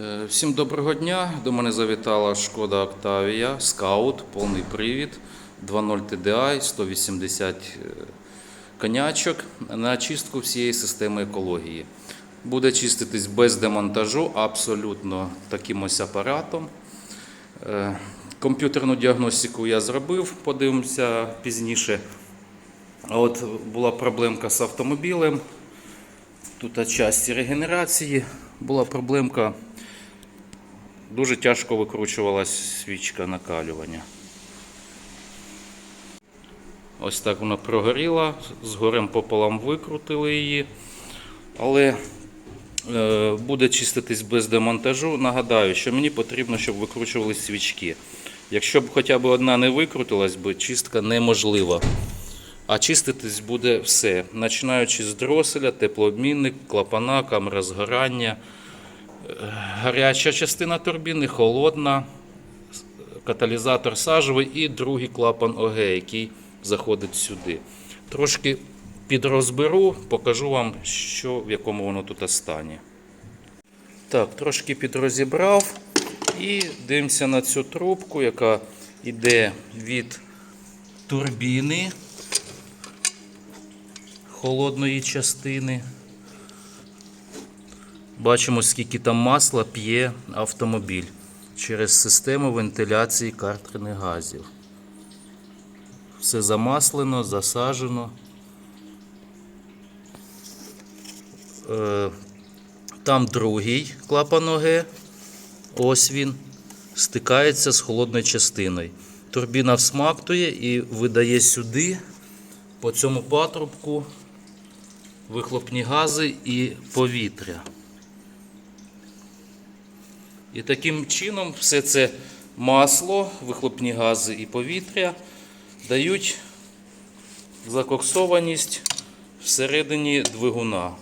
Е, Всім доброго дня. До мене завітала шкода Octavia Scout, повний привід, 2.0 TDI, 180 е, конячок на чистку всієї системи екології. Буде чиститись без демонтажу, абсолютно таким ось апаратом. Е, Комп'ютерну діагностику я зробив, подивимося пізніше. А от була проблемка з автомобілем. Тут часті регенерації була проблемка. Дуже тяжко викручувалась свічка накалювання. Ось так вона прогоріла, з горем пополам викрутили її. Але е, буде чиститись без демонтажу. Нагадаю, що мені потрібно, щоб викручувались свічки. Якщо б хоча б одна не викрутилась, би, чистка неможлива. А чиститись буде все, починаючи з дроселя, теплообмінник, клапана, камера згорання, гаряча частина турбіни, холодна, каталізатор сажовий і другий клапан ОГ, який заходить сюди. Трошки підрозберу, покажу вам, що, в якому воно тут стані. Так, трошки підрозібрав і дивимося на цю трубку, яка йде від турбіни холодної частини. Бачимо, скільки там масла п'є автомобіль через систему вентиляції картерних газів. Все замаслено, засажено. Е, Там другий клапан ОГ. Ось він. Стикається з холодною частиною. Турбіна всмактує і видає сюди по цьому патрубку вихлопні гази і повітря. І таким чином все це масло, вихлопні гази і повітря дають закоксованість всередині двигуна.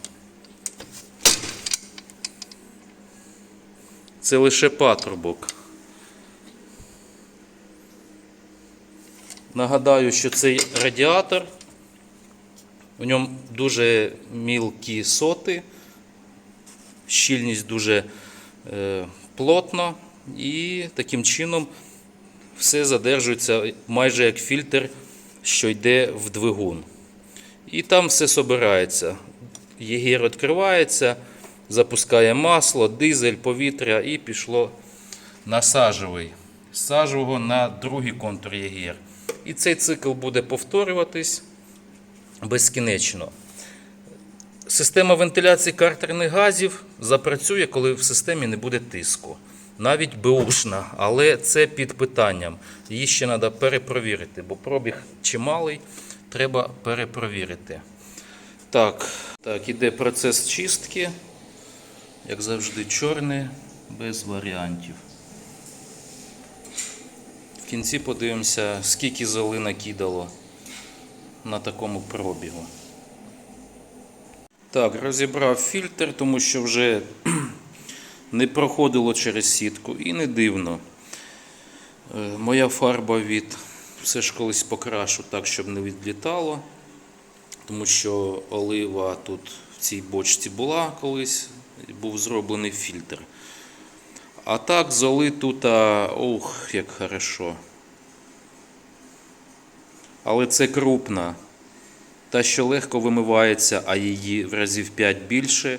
Це лише патрубок. Нагадаю, що цей радіатор, у ньому дуже мілкі соти, щільність дуже е, плотна, і таким чином все задержується майже як фільтр, що йде в двигун. І там все собирається. Єгір відкривається, запускає масло, дизель, повітря і пішло на сажовий. З сажового на другий контур єгір. І цей цикл буде повторюватись безкінечно. Система вентиляції картерних газів запрацює, коли в системі не буде тиску. Навіть беушна, але це під питанням. Її ще треба перепровірити, бо пробіг чималий, треба перепровірити. Так, так, іде процес чистки. Як завжди, чорне, без варіантів. В кінці подивимося, скільки золи накидало на такому пробігу. Так, розібрав фільтр, тому що вже не проходило через сітку і не дивно. Е, Моя фарба від все ж колись покрашу так, щоб не відлітало, тому що олива тут в цій бочці була колись, був зроблений фільтр. А так, золи тут, ох, як хорошо. Але це крупна. Та, що легко вимивається, а її в разів 5 більше.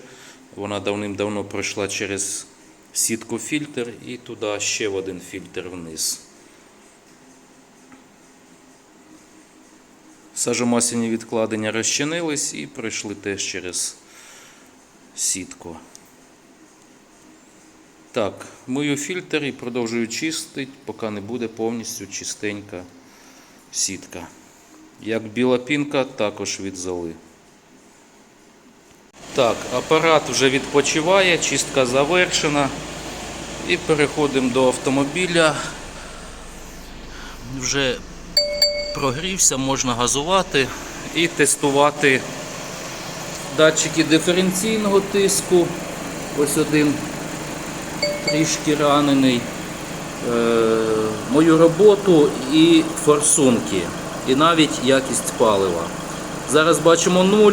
Вона давним-давно пройшла через сітку фільтр і туди ще в один фільтр вниз. Сажомасляні відкладення розчинились і пройшли теж через сітку. Так, мию фільтр і продовжую чистити, поки не буде повністю чистенька сітка. Як біла пінка, також від золи. Так, апарат вже відпочиває, чистка завершена. І переходимо до автомобіля. Вже прогрівся, можна газувати і тестувати датчики диференційного тиску. Ось один трішки ранений. Е, мою роботу і форсунки, і навіть якість палива. Зараз бачимо 0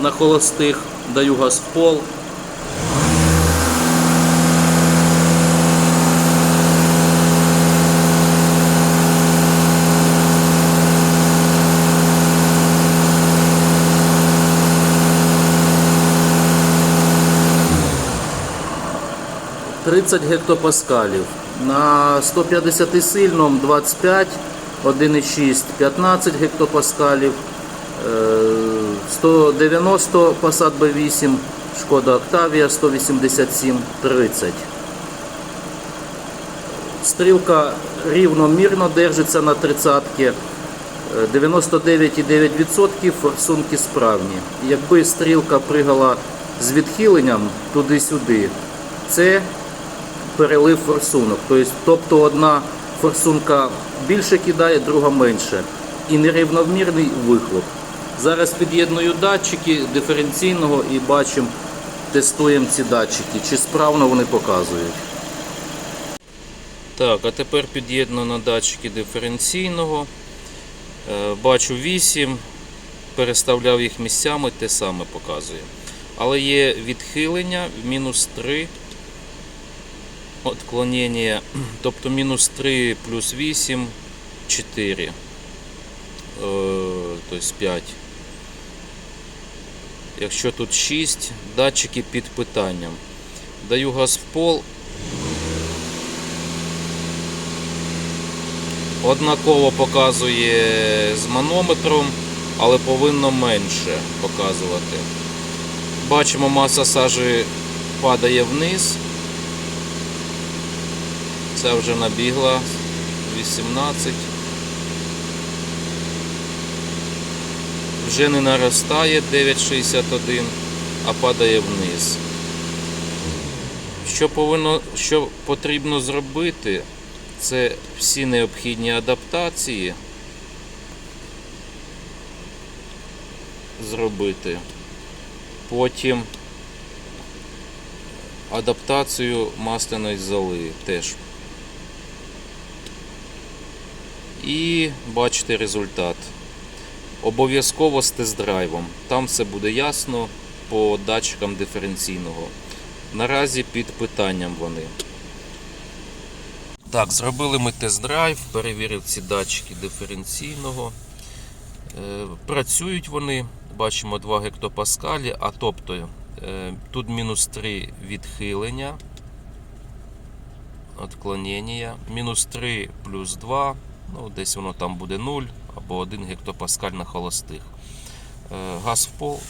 на холостих, даю газ в пол. Тридцять гектопаскалів на 150 сильному 25 1,6 15 гектопаскалів. Е, 190 Passat B8, Шкода Octavia 187 30. Стрілка рівномірно держиться на тридцятки. Е, 99,9% форсунки справні. Якби стрілка пригала з відхиленням туди-сюди, це перелив форсунок. Тобто- Тобто одна форсунка більше кидає, друга менше. І нерівномірний вихлоп. Зараз під'єдную датчики диференційного і бачимо, тестуємо ці датчики, чи справно вони показують. Так, а тепер під'єднано датчики диференційного. Е, Бачу 8, переставляв їх місцями, те саме показує. Але є відхилення мінус 3 отклонення, тобто мінус 3 плюс 8 4. Е, тобто 5. Якщо тут 6, датчики під питанням. Даю газ в пол. Однаково показує з манометром, але повинно менше показувати. Бачимо, маса сажі падає вниз. Це вже набігла 18. Вже не наростає 9,61, а падає вниз. Що повинно, що потрібно зробити, це всі необхідні адаптації зробити. Потім адаптацію масляної золи теж. І бачите результат. Обов'язково з тест-драйвом. Там все буде ясно по датчикам диференційного. Наразі під питанням вони. Так, зробили ми тест-драйв, перевірив ці датчики диференційного. Е, Працюють вони, бачимо 2 гектопаскалі, а тобто е, тут мінус 3 відхилення, отклонення, мінус 3 плюс 2, ну десь воно там буде 0 або 1 гектопаскаль на холостих. Е, Газ в пол.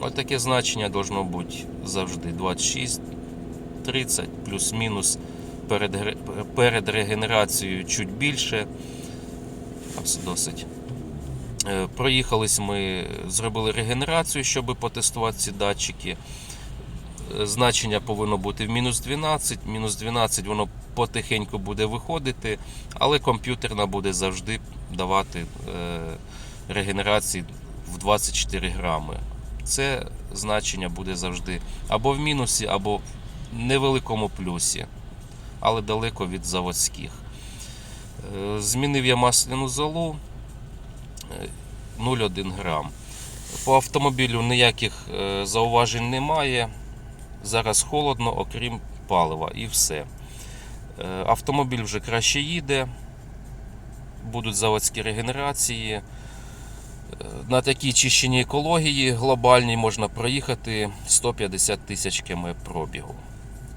Ось таке значення должно бути завжди 26, 30 плюс-мінус перед, перед регенерацією чуть більше. Ось досить. Е, Проїхались ми, зробили регенерацію, щоб потестувати ці датчики. Е, Значення повинно бути в мінус 12. Мінус 12 воно потихеньку буде виходити, але комп'ютерна буде завжди давати е, регенерації в 24 грами. Це значення буде завжди або в мінусі, або в невеликому плюсі, але далеко від заводських. Е, Змінив я масляну золу е, 0,1 грам. По автомобілю ніяких е, зауважень немає. Зараз холодно, окрім палива, і все. Е, Автомобіль вже краще їде, будуть заводські регенерації. Е, На такій чищеній екології глобальній можна проїхати 150 тисяч км пробігу.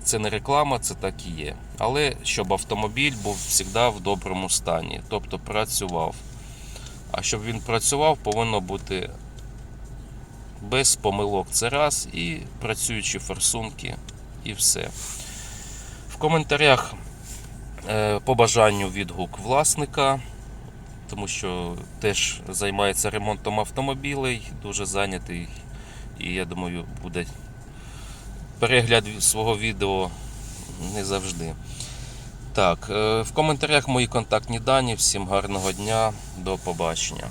Це не реклама, це так і є. Але щоб автомобіль був завжди в доброму стані, тобто працював. А щоб він працював, повинно бути без помилок. Це раз і працюючі форсунки, і все. В коментарях е, по бажанню відгук власника, тому що теж займається ремонтом автомобілей, дуже зайнятий. І я думаю, буде перегляд свого відео не завжди. Так, е, в коментарях мої контактні дані. Всім гарного дня, до побачення.